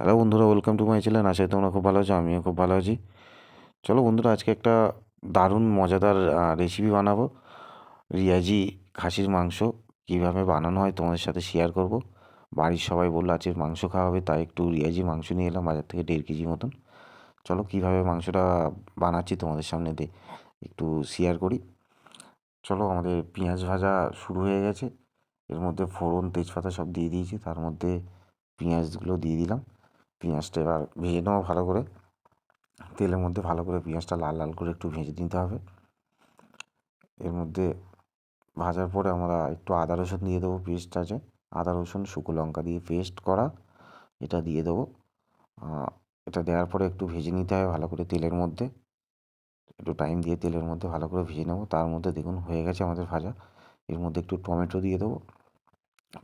Hello বন্ধুরা welcome to my channel আশা করি তোমরা খুব ভালো আছো, আমিও খুব ভালো আছি। চলো বন্ধুরা, আজকে একটা দারুণ, মজাদার রেসিপি বানাবো। রিয়াজি খাসির মাংস কীভাবে বানানো হয় তোমাদের সাথে শেয়ার করব। বাড়ির সবাই বলল, আজকে মাংস খাওয়া হবে। তাই একটু রিয়াজি মাংস নিয়ে এলাম, বাজার থেকে দেড় কেজি মতন। চলো কীভাবে মাংসটা বানাচ্ছি তোমাদের সামনে দিয়ে একটু শেয়ার করি। চলো আমাদের পেঁয়াজ ভাজা শুরু হয়ে গেছে। এর মধ্যে ফোড়ন, তেজপাতা সব দিয়ে দিয়েছি। তার মধ্যে পেঁয়াজগুলো দিয়ে দিলাম। পেঁয়াজটা এবার ভেজে নেব ভালো করে। তেলের মধ্যে ভালো করে পেঁয়াজটা লাল লাল করে একটু ভেজে নিতে হবে। এর মধ্যে ভাজার পরে আমরা একটু আদা রসুন দিয়ে দেবো পেস্ট আছে আদা রসুন, শুকনো লঙ্কা দিয়ে পেস্ট করা, এটা দিয়ে দেবো। এটা দেওয়ার পরে একটু ভেজে নিতে হবে ভালো করে তেলের মধ্যে। একটু টাইম দিয়ে তেলের মধ্যে ভালো করে ভেজে নেব। তার মধ্যে দেখুন হয়ে গেছে আমাদের ভাজা। এর মধ্যে একটু টমেটো দিয়ে দেবো।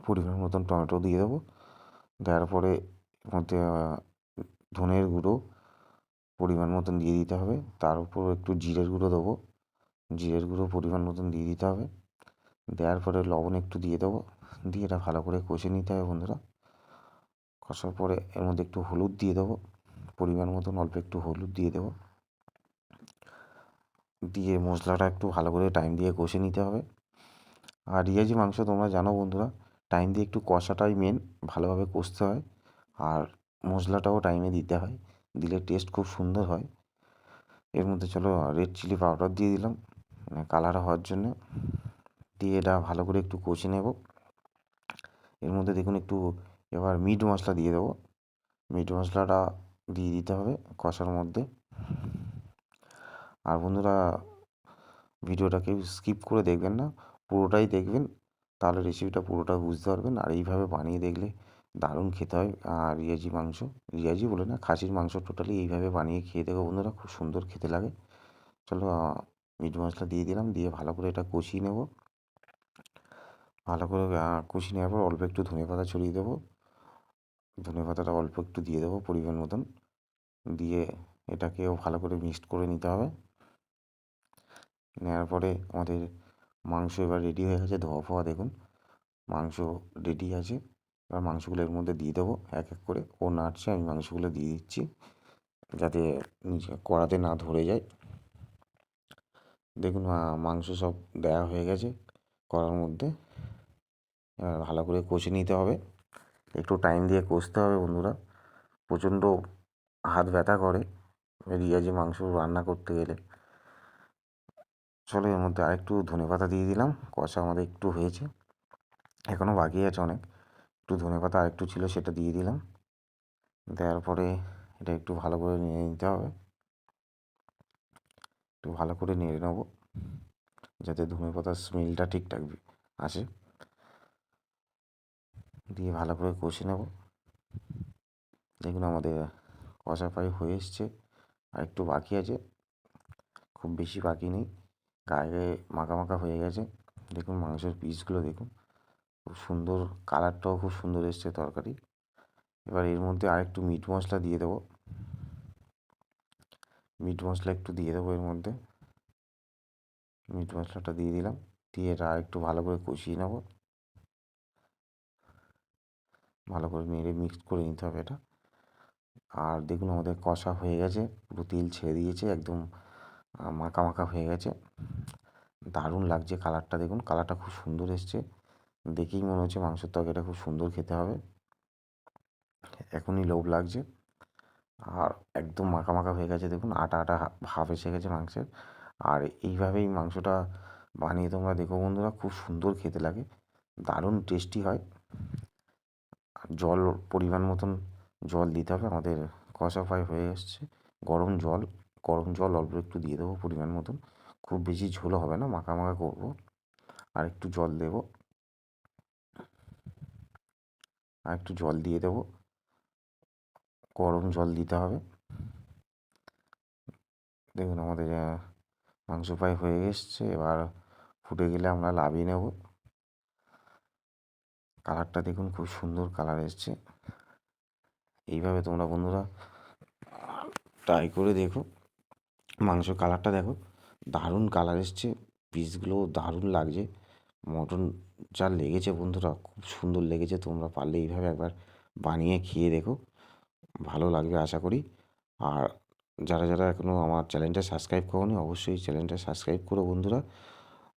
পরিমাণ মতন টমেটো দিয়ে দেবো। দেওয়ার পরে মধ্যে ধনের গুঁড়ো পরিমাণ মতন দিয়ে দিতে হবে। তার উপর একটু জিরের গুঁড়ো দেবো। জিরের গুঁড়ো পরিমাণ মতন দিয়ে দিতে হবে। দেওয়ার পরে লবণ একটু দিয়ে দেবো। দিয়ে এটা ভালো করে কষে নিতে হবে বন্ধুরা। কষার পরে এর মধ্যে একটু হলুদ দিয়ে দেবো। পরিমাণ মতন অল্প একটু হলুদ দিয়ে দেবো। দিয়ে মশলাটা একটু ভালো করে টাইম দিয়ে কষে নিতে হবে। আর রিয়াজি মাংস তোমরা জানো বন্ধুরা, টাইম দিয়ে একটু কষাটাই মেন ভালোভাবে কষতে হয়। আর মশলাটাও টাইমে দিতে হয়। দিলে টেস্ট খুব সুন্দর হয়। এর মধ্যে চলো রেড চিলি পাউডার দিয়ে দিলাম। কালার হওয়ার জন্য। দিয়ে এটা ভালো করে একটু কষে নেব। এর মধ্যে দেখুন একটু এবার মিট মশলা দিয়ে দেবো। মিট মশলাটা দিয়ে দিতে হবে কষার মধ্যে। আর বন্ধুরা ভিডিওটা কেউ স্কিপ করে দেখবেন না। পুরোটাই দেখবেন। তাহলে রেসিপিটা পুরোটা বুঝতে পারবেন। আর এইভাবে বানিয়ে দেখলে দারুণ খেতে হয়। আর রিয়াজি মাংস, রিয়াজি বলে না, খাসির মাংস টোটালি এইভাবে বানিয়ে খেয়ে দেখো বন্ধুরা, খুব সুন্দর খেতে লাগে। চলো মিট মশলা দিয়ে দিলাম, দিয়ে ভালো করে এটা কষিয়ে নেব। ভালো করে কষিয়ে নেওয়ার পর অল্প একটু ধনে পাতা ছড়িয়ে দেবো। ধনে পাতাটা অল্প একটু দিয়ে দেবো পরিমাণ মতন। দিয়ে এটাকেও ভালো করে মিক্সড করে নিতে হবে। নেওয়ার পরে আমাদের মাংস এবার রেডি হয়ে গেছে ধোয়া ফোয়া দেখুন। মাংস রেডি আছে। এবার মাংসগুলো এর মধ্যে দিয়ে দেবো, এক এক করে। ও নাড়ছে, আমি মাংসগুলো দিয়ে দিচ্ছি যাতে কড়াতে না ধরে যায়। দেখুন মাংস সব দেওয়া হয়ে গেছে কড়ার মধ্যে। এবার ভালো করে কষে নিতে হবে। একটু টাইম দিয়ে কষতে হবে বন্ধুরা। প্রচণ্ড হাত ব্যথা করে রিয়াজে মাংস রান্না করতে গেলে। চলো এর মধ্যে আরেকটু ধনে পাতা দিয়ে দিলাম, কষা আমাদের একটু হয়েছে। এখনও বাকি আছে অনেক। একটু ধনে পাতা আরেকটু ছিল, সেটা দিয়ে দিলাম। দেওয়ার পরে এটা একটু ভালো করে নিয়ে নিতে হবে। একটু ভালো করে নেড়ে নেব, যাতে ধনে পাতার স্মেলটা ঠিকঠাক আসে। দিয়ে ভালো করে কষে নেব। দেখুন আমাদের কষা প্রায় হয়ে এসছে, আর একটু বাকি আছে। খুব বেশি বাকি নেই, গায়ে মাখা মাখা হয়ে গেছে। দেখুন মাংসের পিসগুলো দেখুন। খুব সুন্দর কালারটাও খুব সুন্দর এসছে তরকারি। এবার এর মধ্যে আরেকটু মিট মশলা দিয়ে দেবো। মিট মশলা একটু দিয়ে দেবো এর মধ্যে। মিট মশলাটা দিয়ে দিলাম। দিয়ে এটা আরেকটু ভালো করে কষিয়ে নেব। ভালো করে নেড়ে মিক্স করে নিতে হবে এটা। আর দেখুন আমাদের কষা হয়ে গেছে। পুরো তেল ছেড়ে দিয়েছে, একদম মাখা মাখা হয়ে গেছে। দারুণ লাগছে কালারটা দেখুন। কালারটা খুব সুন্দর এসছে। দেখেই মনে হচ্ছে মাংসের তরকারিটা খুব সুন্দর খেতে হবে। এখনই লোভ লাগছে। আর একদম মাখা মাখা হয়ে গেছে, দেখুন আটা আটা ভাব এসে গেছে মাংসের। আর এইভাবেই মাংসটা বানিয়ে তোমরা দেখো বন্ধুরা, খুব সুন্দর খেতে লাগে। দারুণ টেস্টি হয়। জল পরিমাণ মতন জল দিতে হবে, আমাদের কষা ফ্রাই হয়ে এসছে। গরম জল গরম জল অল্প একটু দিয়ে দেবো পরিমাণ মতন। খুব বেশি ঝোলও হবে না, মাখা মাখা করব। আর একটু জল দেবো। আর একটু জল দিয়ে দেবো। গরম জল দিতে হবে। দেখুন আমাদের মাংস প্রায় হয়ে এসছে। এবার ফুটে গেলে আমরা লাভিয়ে নেব। কালারটা দেখুন খুব সুন্দর কালার এসছে। এইভাবে তোমরা বন্ধুরা ট্রাই করে দেখো। মাংস কালারটা দেখো। দারুণ কালার এসছে। পিসগুলো দারুণ লাগছে। মটন যা লেগেছে বন্ধুরা, খুব সুন্দর লেগেছে। তোমরা পারলে এইভাবে একবার বানিয়ে খেয়ে দেখো। ভালো লাগবে আশা করি। আর যারা যারা এখনও আমার চ্যানেলটা সাবস্ক্রাইব করোনি, অবশ্যই চ্যানেলটা সাবস্ক্রাইব করো বন্ধুরা।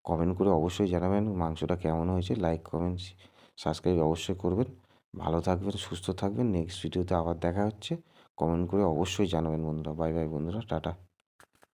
কমেন্ট করে অবশ্যই জানাবেন মাংসটা কেমন হয়েছে। লাইক, কমেন্ট, সাবস্ক্রাইব অবশ্যই করবেন। ভালো থাকবেন, সুস্থ থাকবেন। নেক্সট ভিডিওতে আবার দেখা হচ্ছে। কমেন্ট করে অবশ্যই জানাবেন বন্ধুরা। বাই বাই বন্ধুরা। টাটা।